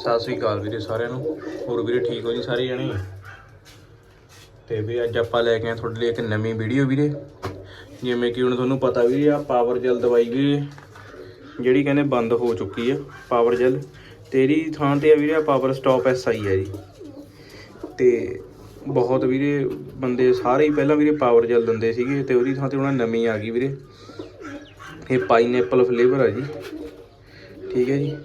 ਸਤਿ ਸ੍ਰੀ ਅਕਾਲ ਵੀਰੇ ਸਾਰਿਆਂ ਨੂੰ। ਹੋਰ ਵੀਰੇ ਠੀਕ ਹੋ ਜੀ ਸਾਰੇ ਜਣੇ? ਤੇ ਵੀ ਅੱਜ ਆਪਾਂ ਲੈ ਕੇ ਆਏ ਤੁਹਾਡੇ ਲਈ ਇੱਕ ਨਵੀਂ ਵੀਡੀਓ ਵੀਰੇ। ਜਿਵੇਂ ਕਿ ਹੁਣ ਤੁਹਾਨੂੰ ਪਤਾ ਵੀ ਆ ਪਾਵਰ ਜੈਲ ਦਵਾਈ ਵੀ ਜਿਹੜੀ ਕਹਿੰਦੇ ਬੰਦ ਹੋ ਚੁੱਕੀ ਆ ਪਾਵਰ ਜੈਲ ਤੇ ਇਹਦੀ ਥਾਂ ਤੇ ਆ ਵੀਰੇ ਆ ਪਾਵਰ ਸਟਾਪ ਐਸ ਆਈ ਆ ਜੀ। ਤੇ ਬਹੁਤ ਵੀਰੇ ਬੰਦੇ ਸਾਰੇ ਹੀ ਪਹਿਲਾਂ ਵੀਰੇ ਪਾਵਰ ਜੈਲ ਦਿੰਦੇ ਸੀਗੇ ਤੇ ਉਹਦੀ ਥਾਂ ਤੇ ਉਹਨਾਂ ਨਵੀਂ ਆ ਗਈ ਵੀਰੇ। ਇਹ ਪਾਈਨਐਪਲ ਫਲੇਵਰ ਆ ਜੀ। ਠੀਕ ਹੈ ਜੀ।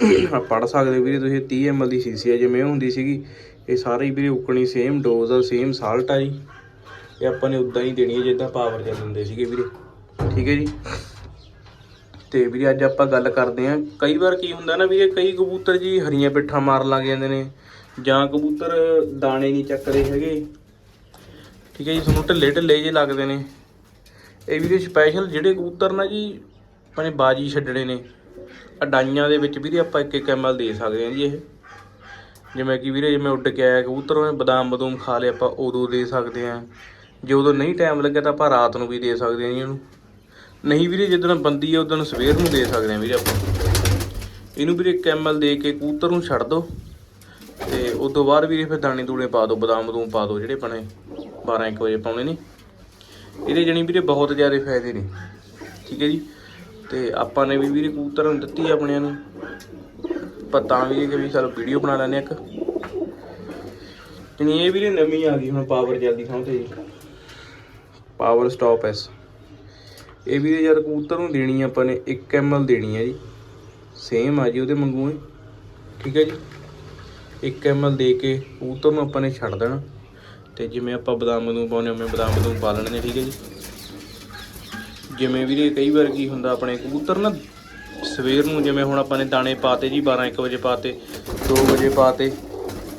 ਆ ਪੜ ਸਕਦੇ ਵੀਰੇ ਤੁਸੀਂ 30 ml ਦੀ ਸੀਸੀ ਹੈ ਜਿਵੇਂ ਹੁੰਦੀ ਸੀਗੀ। ਇਹ ਸਾਰੀ ਵੀਰੇ ਉਕਣੀ ਸੇਮ ਡੋਜ਼ ਆ ਸੇਮ ਸਾਲਟ ਆ ਜੀ। ਇਹ ਆਪਾਂ ਨੇ ਉਦਾਂ ਹੀ ਦੇਣੀ ਹੈ ਜਿੱਦਾਂ ਪਾਵਰ ਜੈਲ ਦਿੰਦੇ ਸੀਗੇ ਵੀਰੇ। ਠੀਕ ਹੈ ਜੀ? ਤੇ ਵੀਰੇ ਅੱਜ ਆਪਾਂ ਗੱਲ ਕਰਦੇ ਆਂ ਕਈ ਵਾਰ ਕੀ ਹੁੰਦਾ ਨਾ ਵੀਰੇ, ਕਈ ਕਬੂਤਰ ਜੀ ਹਰੀਆਂ ਪਿੱਠਾਂ ਮਾਰਨ ਲੱਗ ਜਾਂਦੇ ਨੇ, ਜਾਂ ਕਬੂਤਰ ਦਾਣੇ ਨਹੀਂ ਚੱਕਦੇ ਹੈਗੇ। ਠੀਕ ਹੈ ਜੀ? ਤੁਹਾਨੂੰ ਢਿੱਲੇ ਢਿੱਲੇ ਜੇ ਲੱਗਦੇ ਨੇ। ਇਹ ਵੀਰੇ ਸਪੈਸ਼ਲ ਜਿਹੜੇ ਕਬੂਤਰ ਨਾ ਜੀ ਆਪਣੇ ਬਾਜੀ ਛੱਡਣੇ ਨੇ। ਅਡਾਈਆਂ ਦੇ ਵਿੱਚ ਵੀਰੇ ਆਪਾਂ ਇੱਕ ਇੱਕ ਐਮਐਲ ਦੇ ਸਕਦੇ ਹਾਂ ਜੀ ਇਹ। ਜਿਵੇਂ ਕਿ ਵੀਰੇ ਜਿਵੇਂ ਉੱਡ ਕੇ ਆਇਆ ਕਬੂਤਰ, ਉਹਨੇ ਬਦਾਮ ਬਦੂਮ ਖਾ ਲਏ, ਆਪਾਂ ਉਦੋਂ ਦੇ ਸਕਦੇ ਹਾਂ। ਜੇ ਉਦੋਂ ਨਹੀਂ ਟਾਈਮ ਲੱਗਿਆ ਤਾਂ ਆਪਾਂ ਰਾਤ ਨੂੰ ਵੀ ਦੇ ਸਕਦੇ ਹਾਂ ਜੀ ਇਹਨੂੰ। ਨਹੀਂ ਵੀਰੇ, ਜਿੱਦਣ ਬੰਦੀ ਹੈ ਉਦੋਂ ਸਵੇਰ ਨੂੰ ਦੇ ਸਕਦੇ ਹਾਂ ਵੀਰੇ ਆਪਾਂ। ਇਹਨੂੰ ਵੀਰੇ ਇੱਕ ਐਮਐਲ ਦੇ ਕੇ ਕਬੂਤਰ ਨੂੰ ਛੱਡ ਦਿਓ ਤੇ ਉਸ ਤੋਂ ਬਾਅਦ ਵੀਰੇ ਫਿਰ ਦਾਣੇ ਦੂਣੇ ਪਾ ਦਿਓ ਬਦਾਮ ਬਦੂਮ ਪਾ ਦਿਓ ਜਿਹੜੇ ਆਪਣੇ 12 1 ਵਜੇ ਪਾਉਣੇ ਨੇ। ਇਹਦੇ ਜਣੀ ਵੀਰੇ ਬਹੁਤ ਜ਼ਿਆਦਾ ਫਾਇਦੇ ਨੇ। ਠੀਕ ਹੈ ਜੀ? ਤੇ ਆਪਾਂ ਨੇ ਵੀ ਵੀਰੇ ਕਬੂਤਰ ਨੂੰ ਦਿੱਤੀ ਆਪਣਿਆਂ ਨੂੰ। ਪਤਾ ਵੀ ਕਿ ਵੀ ਚਲੋ ਵੀਡੀਓ ਬਣਾ ਲੈਣੇ ਇੱਕ। ਜਣੀ ਇਹ ਵੀਰੇ ਨਵੀਂ ਆ ਗਈ ਹੁਣ ਪਾਵਰ ਜਲਦੀ ਥਾਂ ਤੇ। Power stop S. ਇਹ ਵੀਰੇ ਜਦ ਕਬੂਤਰ ਨੂੰ ਦੇਣੀ ਆਪਾਂ ਨੇ 1 ml ਦੇਣੀ ਹੈ ਜੀ। ਸੇਮ ਆ ਜੀ ਉਹਦੇ ਵਾਂਗੂ ਹੀ ਠੀਕ ਹੈ ਜੀ? 1 ml ਦੇ ਕੇ ਕਬੂਤਰ ਨੂੰ ਆਪਾਂ ਨੇ ਛੱਡ ਦੇਣਾ। ਤੇ ਜਿਵੇਂ ਆਪਾਂ ਬਦਾਮ ਨੂੰ ਪਾਉਨੇ ਉਵੇਂ ਬਦਾਮ ਨੂੰ ਪਾ ਲੈਣੇ ਠੀਕ ਹੈ ਜੀ? ਜਿਵੇਂ ਵੀਰੇ ਕਈ ਵਾਰ ਕੀ ਹੁੰਦਾ ਆਪਣੇ ਕਬੂਤਰ ਨਾ ਸਵੇਰ ਨੂੰ ਜਿਵੇਂ ਹੁਣ ਆਪਾਂ ਨੇ ਦਾਣੇ ਪਾਤੇ ਜੀ 12 1 ਵਜੇ ਪਾਤੇ 2 ਵਜੇ ਪਾਤੇ,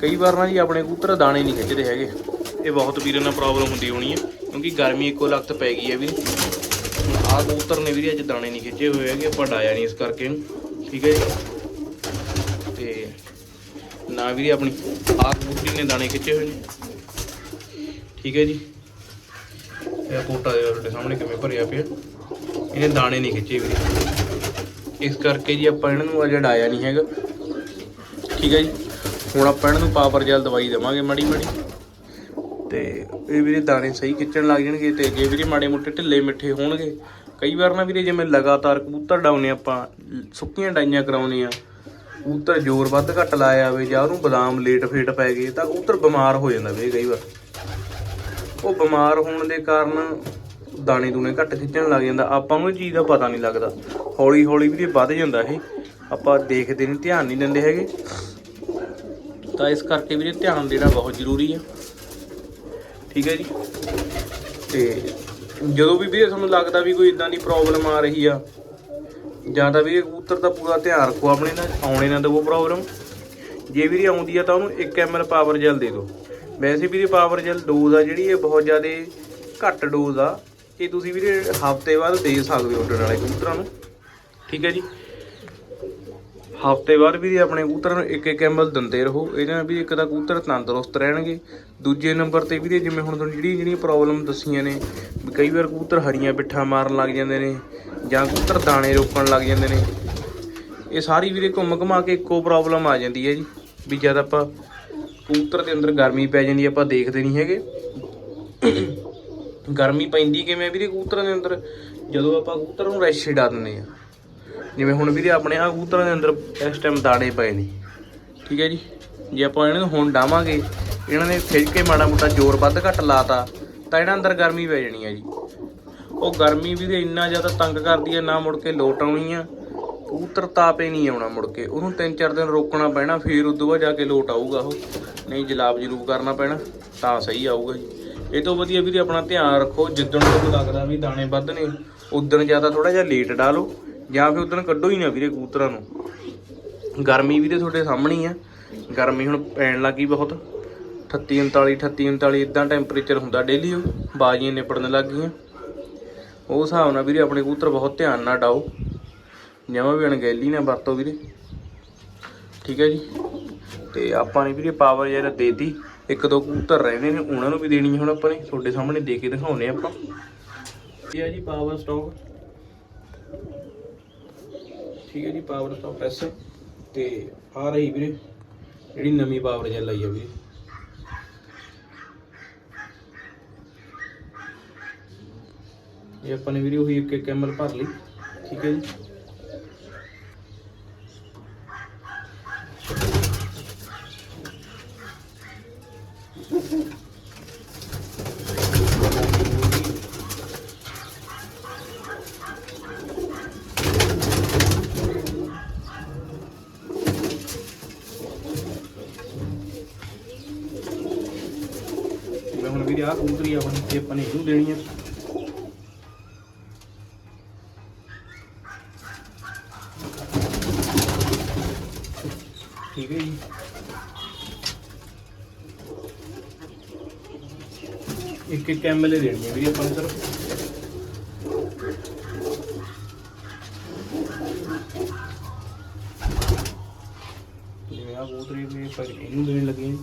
ਕਈ ਵਾਰ ਨਾ ਜੀ ਆਪਣੇ ਕਬੂਤਰ ਦਾਣੇ ਨਹੀਂ ਖਿੱਚਦੇ ਹੈਗੇ। ਇਹ ਬਹੁਤ ਵੀਰਾਂ ਨਾਲ ਪ੍ਰੋਬਲਮ ਹੁੰਦੀ ਹੋਣੀ ਹੈ ਕਿਉਂਕਿ ਗਰਮੀ ਇੱਕੋ ਲਖਤ ਪੈ ਗਈ ਹੈ ਵੀਰੇ। ਆਹ ਕਬੂਤਰ ਨੇ ਵੀਰੇ ਅੱਜ ਦਾਣੇ ਨਹੀਂ ਖਿੱਚੇ ਹੋਏ ਹੈਗੇ, ਆਪਾਂ ਡਾਇਆ ਨਹੀਂ ਇਸ ਕਰਕੇ ਠੀਕ ਹੈ ਜੀ। ਤੇ ਨਾ ਵੀਰੇ ਆਪਣੀ, ਆਹ ਕਬੂਤਰੀ ਨੇ ਦਾਣੇ ਖਿੱਚੇ ਹੋਏ ਨੇ। ਠੀਕ ਹੈ ਜੀ। ਇਹ ਕੋਟਾ ਦੇ ਤੁਹਾਡੇ ਸਾਹਮਣੇ ਕਿਵੇਂ ਭਰਿਆ ਪਿਆ ਇਹਨੇ ਦਾਣੇ ਨਹੀਂ ਖਿੱਚੇ ਵੀਰੇ। ਇਸ ਕਰਕੇ ਜੀ ਆਪਾਂ ਇਹਨਾਂ ਨੂੰ ਅਜੇ ਡਾਇਆ ਨਹੀਂ ਹੈਗਾ। ਠੀਕ ਹੈ ਜੀ। ਹੁਣ ਆਪਾਂ ਇਹਨਾਂ ਨੂੰ ਪਾਵਰ ਜੈਲ ਦਵਾਈ ਦੇਵਾਂਗੇ ਮਾੜੀ ਮਾੜੀ। ਤੇ ਇਹ ਵੀਰੇ ਦਾਣੇ ਸਹੀ ਖਿੱਚਣ ਲੱਗ ਜਾਣਗੇ ਤੇ ਜੇ ਵੀਰੇ ਮਾੜੇ ਮੋਟੇ ਢਿੱਲੇ ਮਿੱਠੇ ਹੋਣਗੇ। ਕਈ ਵਾਰ ਨਾ ਵੀਰੇ ਜਿਵੇਂ ਲਗਾਤਾਰ ਕਬੂਤਰ ਡਾਉਨੇ ਆਪਾਂ, ਸੁੱਕੀਆਂ ਡਾਈਆਂ ਕਰਾਉਨੇ ਆ ਕਬੂਤਰ ਜ਼ੋਰ ਵੱਧ ਘੱਟ ਲਾਇਆ ਹੋਵੇ ਜਾਂ ਉਹਨੂੰ ਬਦਾਮ ਲੇਟ ਫੇਟ ਪੈ ਗਏ ਤਾਂ ਕਬੂਤਰ ਬਿਮਾਰ ਹੋ ਜਾਂਦਾ ਵੀਰੇ ਕਈ ਵਾਰ। ਉਹ ਬਿਮਾਰ ਹੋਣ ਦੇ ਕਾਰਨ ਦਾਣੇ ਦੂਣੇ ਘੱਟ ਖਿੱਚਣ ਲੱਗ ਜਾਂਦਾ। ਆਪਾਂ ਨੂੰ ਇਹ ਚੀਜ਼ ਦਾ ਪਤਾ ਨਹੀਂ ਲੱਗਦਾ। ਹੌਲੀ ਹੌਲੀ ਵੀ ਇਹ ਵੱਧ ਜਾਂਦਾ ਇਹ। ਆਪਾਂ ਦੇਖਦੇ ਨਹੀਂ, ਧਿਆਨ ਨਹੀਂ ਦਿੰਦੇ ਹੈਗੇ। ਤਾਂ ਇਸ ਕਰਕੇ ਵੀਰੇ ਧਿਆਨ ਦੇਣਾ ਬਹੁਤ ਜ਼ਰੂਰੀ ਹੈ ਠੀਕ ਹੈ ਜੀ? ਤੇ ਜਦੋਂ ਵੀ ਵੀਰੇ ਤੁਹਾਨੂੰ ਲੱਗਦਾ ਵੀ ਕੋਈ ਇਦਾਂ ਦੀ ਪ੍ਰੋਬਲਮ ਆ ਰਹੀ ਆ, ਜਾਂ ਤਾਂ ਵੀਰੇ ਕਬੂਤਰ ਦਾ ਪੂਰਾ ਧਿਆਨ ਰੱਖੋ, ਆਪਣੇ ਨਾਲ ਆਉਣੇ ਨਾ ਦੇਵੋ ਪ੍ਰੋਬਲਮ ਜੇ ਵੀਰੇ ਆਉਂਦੀ ਆ ਤਾਂ ਉਹਨੂੰ 1 ml ਪਾਵਰ ਜੈਲ ਦੇ ਦਿਓ। ਵੈਸੇ ਵੀਰੇ ਪਾਵਰ ਜੈਲ ਡੋਜ਼ ਆ ਜਿਹੜੀ, ਇਹ ਬਹੁਤ ਜ਼ਿਆਦਾ ਘੱਟ ਡੋਜ਼ ਆ। ਇਹ ਤੁਸੀਂ ਵੀਰੇ ਹਫ਼ਤੇ ਬਾਅਦ ਦੇ ਸਕਦੇ ਹੋ ਉੱਡਣ ਵਾਲੇ ਕਬੂਤਰਾਂ ਨੂੰ। ਠੀਕ ਹੈ ਜੀ। ਹਫ਼ਤੇ ਬਾਅਦ ਵੀਰੇ ਆਪਣੇ ਕਬੂਤਰਾਂ ਨੂੰ ਇੱਕ ਇੱਕ ਐਮਲ ਦਿੰਦੇ ਰਹੋ। ਇਹਦੇ ਨਾਲ ਵੀ ਇੱਕ ਤਾਂ ਕਬੂਤਰ ਤੰਦਰੁਸਤ ਰਹਿਣਗੇ। ਦੂਜੇ ਨੰਬਰ ਤੇ ਵੀਰੇ, ਜਿਵੇਂ ਹੁਣ ਤੁਹਾਨੂੰ ਜਿਹੜੀ ਜਿਹੜੀਆਂ ਪ੍ਰੋਬਲਮ ਦੱਸੀਆਂ ਨੇ, ਵੀ ਕਈ ਵਾਰ ਕਬੂਤਰ ਹਰੀਆਂ ਪਿੱਠਾਂ ਮਾਰਨ ਲੱਗ ਜਾਂਦੇ ਨੇ, ਜਾਂ ਕਬੂਤਰ ਦਾਣੇ ਰੋਕਣ ਲੱਗ ਜਾਂਦੇ ਨੇ। ਇਹ ਸਾਰੀ ਵੀਰੇ ਘੁੰਮ ਘੁਮਾ ਕੇ ਇੱਕੋ ਪ੍ਰੋਬਲਮ ਆ ਜਾਂਦੀ ਹੈ ਜੀ, ਵੀ ਜਦ ਆਪਾਂ ਕਬੂਤਰ ਦੇ ਅੰਦਰ ਗਰਮੀ ਪੈ ਜਾਂਦੀ ਆਪਾਂ ਦੇਖਦੇ ਨਹੀਂ ਹੈਗੇ। ਗਰਮੀ ਪੈਂਦੀ ਕਿਵੇਂ ਵੀਰੇ ਕਬੂਤਰਾਂ ਦੇ ਅੰਦਰ? ਜਦੋਂ ਆਪਾਂ ਕਬੂਤਰ ਨੂੰ ਰੈਸ਼ ਛਡਾ ਦਿੰਦੇ ਆ। ਜਿਵੇਂ ਹੁਣ ਵੀਰੇ ਆਪਣੇ ਆ ਕਬੂਤਰਾਂ ਦੇ ਅੰਦਰ ਇਸ ਟਾਈਮ ਦਾਣੇ ਪਏ ਨੇ। ਠੀਕ ਹੈ ਜੀ? ਜੇ ਆਪਾਂ ਇਹਨਾਂ ਨੂੰ ਹੁਣ ਡਾਵਾਂਗੇ, ਇਹਨਾਂ ਨੇ ਖਿੱਚ ਕੇ ਮਾੜਾ ਮੋਟਾ ਜ਼ੋਰ ਵੱਧ ਘੱਟ ਲਾਤਾ, ਤਾਂ ਇਹਨਾਂ ਅੰਦਰ ਗਰਮੀ ਪੈ ਜਾਣੀ ਆ ਜੀ। ਉਹ ਗਰਮੀ ਵੀਰੇ ਇੰਨਾ ਜ਼ਿਆਦਾ ਤੰਗ ਕਰਦੀ ਆ, ਨਾ ਮੁੜ ਕੇ ਲੋਟ ਆਉਣੀ ਆ। ਕਬੂਤਰ ਤਾਪੇ ਨਹੀਂ ਆਉਣਾ ਮੁੜ ਕੇ। ਉਹਨੂੰ ਤਿੰਨ ਚਾਰ ਦਿਨ ਰੋਕਣਾ ਪੈਣਾ, ਫਿਰ ਉਦੋਂ ਬਾਅਦ ਜਾ ਕੇ ਲੋਟ ਆਊਗਾ ਉਹ। ਨਹੀਂ, ਜਲਾਬ ਜਲੂਬ ਕਰਨਾ ਪੈਣਾ, ਤਾਂ ਸਹੀ ਆਊਗਾ ਜੀ। ਇਹ ਤੋਂ ਵਧੀਆ ਵੀਰੇ ਆਪਣਾ ਧਿਆਨ ਰੱਖੋ, ਜਿੱਦਣ ਤੁਹਾਨੂੰ ਲੱਗਦਾ ਵੀ ਦਾਣੇ ਵੱਧ ਨੇ, ਉਦੋਂ ਜ਼ਿਆਦਾ ਥੋੜਾ ਜਿਹਾ ਲੇਟ ਡਾਲੋ ਜਾਂ ਫਿਰ ਉਦੋਂ ਕੱਢੋ ਹੀ ਨਾ ਵੀਰੇ ਕਬੂਤਰਾਂ ਨੂੰ। ਗਰਮੀ ਵੀਰੇ ਤੁਹਾਡੇ ਸਾਹਮਣੇ ਆ। ਗਰਮੀ ਹੁਣ ਪੈਣ ਲੱਗੀ ਬਹੁਤ। 38 39 38 39 ਇਦਾਂ ਟੈਂਪਰੇਚਰ ਹੁੰਦਾ ਡੇਲੀ ਉਹ। ਬਾਜੀਆਂ ਨਿਪੜਨ ਲੱਗ ਗਈਆਂ। ਉਹ ਹਿਸਾਬ ਨਾਲ ਵੀਰੇ ਆਪਣੇ ਕਬੂਤਰ ਬਹੁਤ ਧਿਆਨ ਨਾਲ ਡਾਓ। ਜਮਾਂ ਵੀ ਅਣਗਹਿਲੀ ਨਾ ਵਰਤੋ ਵੀਰੇ। ਠੀਕ ਹੈ ਜੀ। ਤੇ ਆਪਾਂ ਨੇ ਵੀਰੇ ਪਾਵਰ ਜਿਹੜਾ ਦੇਤੀ, ਇੱਕ ਦੋ ਕਬੂਤਰ ਰਹਿੰਦੇ ਨੇ, ਉਹਨਾਂ ਨੂੰ ਵੀ ਦੇਣੀ ਹੈ ਹੁਣ ਆਪਾਂ ਨੇ। ਤੁਹਾਡੇ ਸਾਹਮਣੇ ਦੇ ਕੇ ਦਿਖਾਉਨੇ ਆਪਾਂ। ਇਹ ਹੈ ਜੀ ਪਾਵਰ ਸਟਾਕ ਠੀਕ ਹੈ ਜੀ ਪਾਵਰ ਸਟਾਕ ਐਸ ਤੇ ਆ ਰਹੀ ਵੀਰੇ, ਜਿਹੜੀ ਨਵੀਂ ਪਾਵਰ ਜੈਲ ਆਈ ਆ ਵੀਰੇ। ਇਹ ਆਪਾਂ ਨੇ ਵੀਰੇ ਉਹੀ ਇੱਕ ਇੱਕ ਐਮਐਲ ਭਰ ਲਈ। ਠੀਕ ਹੈ ਜੀ। ਹੁਣ ਵੀਰੇ ਆਹ ਕਬੂਤਰੀ ਆਪਣੀ ਤੇ ਆਪਾਂ ਨੇ ਇਹਨੂੰ ਦੇਣੀ ਆ ਠੀਕ ਹੈ ਜੀ ਇੱਕ ਇੱਕ ਐਮਐਲਏ ਦੇਣੀ ਹੈ ਵੀਰੇ ਆਪਾਂ ਨੂੰ ਸਿਰਫ। ਜਿਵੇਂ ਆ ਕਬੂਤਰੀ ਵੀ ਪਰ ਇਹਨੂੰ ਦੇਣ ਲੱਗੇ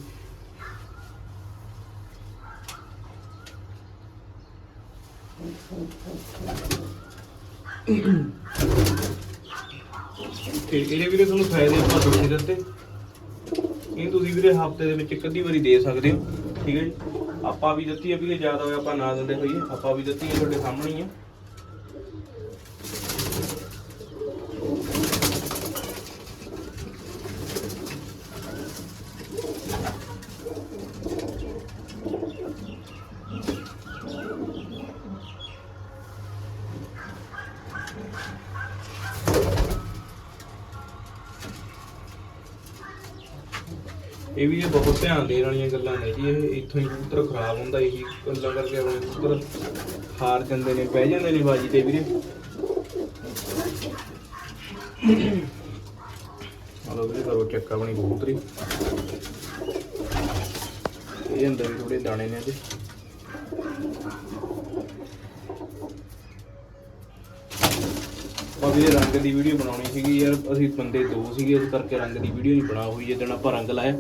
ਤੇ ਇਹਦੇ ਵੀਰੇ ਤੁਹਾਨੂੰ ਫਾਇਦੇ ਆਪਾਂ ਦੱਸੇ ਦਿੱਤੇ। ਇਹ ਤੁਸੀਂ ਵੀਰੇ ਹਫ਼ਤੇ ਦੇ ਵਿੱਚ ਇੱਕ ਅੱਧੀ ਵਾਰੀ ਦੇ ਸਕਦੇ ਹੋ। ਠੀਕ ਹੈ ਜੀ। ਆਪਾਂ ਵੀ ਦਿੱਤੀ ਹੈ ਇਹ ਜ਼ਿਆਦਾ ਹੋਇਆ, ਆਪਾਂ ਨਾ ਦਿੰਦੇ ਹੋਈਏ। ਆਪਾਂ ਵੀ ਦਿੱਤੀ ਹੈ ਤੁਹਾਡੇ ਸਾਹਮਣੇ ਹੀ ਹੈ ਇਹ ਵੀ ਇਹ ਬਹੁਤ ਧਿਆਨ ਦੇਣ ਵਾਲੀਆਂ ਗੱਲਾਂ ਨੇ ਜੀ, ਇਹ ਇੱਥੋਂ ਹੀ ਕਬੂਤਰ ਖਰਾਬ ਹੁੰਦਾ, ਇਹੀ ਗੱਲਾਂ ਕਰਕੇ ਆਪਣੇ ਕਬੂਤਰ ਹਾਰ ਜਾਂਦੇ ਨੇ, ਬਹਿ ਜਾਂਦੇ ਨੇ ਬਾਜੀ ਤੇ ਵੀਰੇ। ਹਲੋ ਵੀਰੇ, ਕਰੋ ਚੈੱਕ ਆਪਣੀ ਕਬੂਤਰੀ। ਇਹ ਅੰਦਰ ਵੀ ਥੋੜੇ ਦਾਣੇ ਨੇ ਇਹਦੇ। ਆਪਾਂ ਵੀਰੇ ਰੰਗ ਦੀ ਵੀਡੀਓ ਬਣਾਉਣੀ ਸੀਗੀ ਯਾਰ, ਅਸੀਂ ਬੰਦੇ ਦੋ ਸੀਗੇ, ਇਸ ਕਰਕੇ ਰੰਗ ਦੀ ਵੀਡੀਓ ਨਹੀਂ ਬਣਾ ਹੋਈ, ਜਿੱਦਣ ਆਪਾਂ ਰੰਗ ਲਾਇਆ।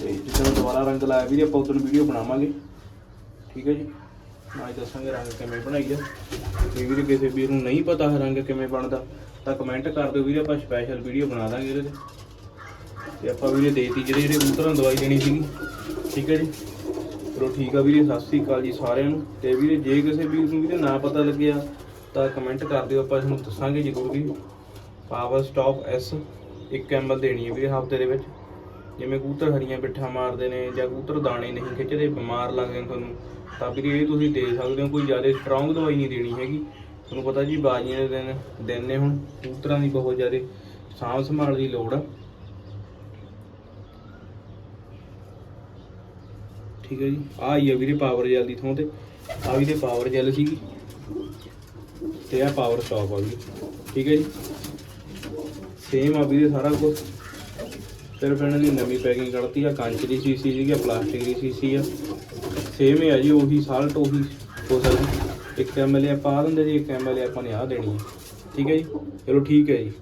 ਤੇ ਜਿੱਦਣ ਦੁਬਾਰਾ ਰੰਗ ਲਾਇਆ ਵੀਰੇ, ਆਪਾਂ ਉਦੋਂ ਵੀਡੀਓ ਬਣਾਵਾਂਗੇ। ਠੀਕ ਹੈ ਜੀ? ਅੱਜ ਦੱਸਾਂਗੇ ਰੰਗ ਕਿਵੇਂ ਬਣਾਈਦਾ ਜੇ ਵੀਰੇ, ਕਿਸੇ ਵੀਰ ਨੂੰ ਨਹੀਂ ਪਤਾ ਰੰਗ ਕਿਵੇਂ ਬਣਦਾ, ਤਾਂ ਕਮੈਂਟ ਕਰ ਦਿਓ ਵੀਰੇ, ਆਪਾਂ ਸਪੈਸ਼ਲ ਵੀਡੀਓ ਬਣਾ ਦਾਂਗੇ ਇਹਦੇ ਤੇ। ਤੇ ਆਪਾਂ ਵੀਰੇ ਦੇਤੀ ਜਿਹੜੇ ਜਿਹੜੇ ਕਬੂਤਰਾਂ ਨੂੰ ਦਵਾਈ ਦੇਣੀ ਸੀਗੀ। ਠੀਕ ਹੈ ਜੀ? ਚਲੋ ਠੀਕ ਆ ਵੀਰੇ, ਸਤਿ ਸ੍ਰੀ ਅਕਾਲ ਜੀ ਸਾਰਿਆਂ ਨੂੰ। ਤੇ ਵੀਰੇ, ਜੇ ਕਿਸੇ ਵੀਰ ਨੂੰ ਵੀਰੇ ਨਾ ਪਤਾ ਲੱਗਿਆ ਤਾਂ ਕਮੈਂਟ ਕਰ ਦਿਓ, ਆਪਾਂ ਤੁਹਾਨੂੰ ਦੱਸਾਂਗੇ ਜ਼ਰੂਰ ਵੀ ਪਾਵਰ ਸਟਾਪ ਐਸ 1 ਐਮਐਲ ਦੇਣੀ ਹੈ ਵੀਰੇ ਹਫ਼ਤੇ ਦੇ ਵਿੱਚ। ਜਿਵੇਂ ਕਬੂਤਰ ਹਰੀਆਂ ਪਿੱਠਾਂ ਮਾਰਦੇ ਨੇ ਜਾਂ ਕਬੂਤਰ ਦਾਣੇ ਨਹੀਂ ਖਿੱਚਦੇ, ਬਿਮਾਰ ਲੱਗਦੇ ਨੇ ਤੁਹਾਨੂੰ, ਤਾਂ ਵੀਰੇ ਇਹ ਤੁਸੀਂ ਦੇ ਸਕਦੇ ਹੋ, ਕੋਈ ਜ਼ਿਆਦਾ ਸਟਰੋਂਗ ਦਵਾਈ ਨਹੀਂ ਦੇਣੀ ਹੈਗੀ। ਤੁਹਾਨੂੰ ਪਤਾ ਜੀ ਬਾਜੀਆਂ ਦੇ ਦਿਨ ਦਿਨ ਨੇ ਹੁਣ, ਕਬੂਤਰਾਂ ਦੀ ਬਹੁਤ ਜ਼ਿਆਦਾ ਸਾਂਭ ਸੰਭਾਲ ਦੀ ਲੋੜ ਆ। ਠੀਕ ਹੈ ਜੀ ਆ ਹੀ ਆ ਵੀਰੇ ਪਾਵਰ ਜੈਲ ਦੀ ਥਾਂ ਤੇ ਆ ਵੀ ਤੇ ਪਾਵਰ ਜੈਲ ਸੀਗੀ। ਤੇ ਆ ਪਾਵਰ ਸਟਾਪ ਆ ਵੀ ਠੀਕ ਹੈ ਜੀ? ਸੇਮ ਆ ਵੀਰੇ ਸਾਰਾ ਕੁਝ ਸਿਰਫ ਇਹਨਾਂ ਦੀ ਨਵੀਂ ਪੈਕਿੰਗ ਕੱਢਤੀ ਆ, ਕੰਚ ਦੀ ਸੀਸੀ ਸੀਗੀ ਪਲਾਸਟਿਕ ਦੀ ਸੀਸੀ ਆ। ਸੇਮ ਹੀ ਆ ਜੀ, ਉਹੀ ਸਾਲਟ ਉਹੀ ਹੋ ਸਕਦੀ ਇੱਕ ਐਮਐਲਏ ਆਪਾਂ ਆ ਦਿੰਦੇ ਜੀ, ਇੱਕ ਐਮਐਲਏ ਆਪਾਂ ਨੇ ਆ ਦੇਣੀ ਹੈ ਠੀਕ ਹੈ ਜੀ? ਚਲੋ ਠੀਕ ਹੈ ਜੀ।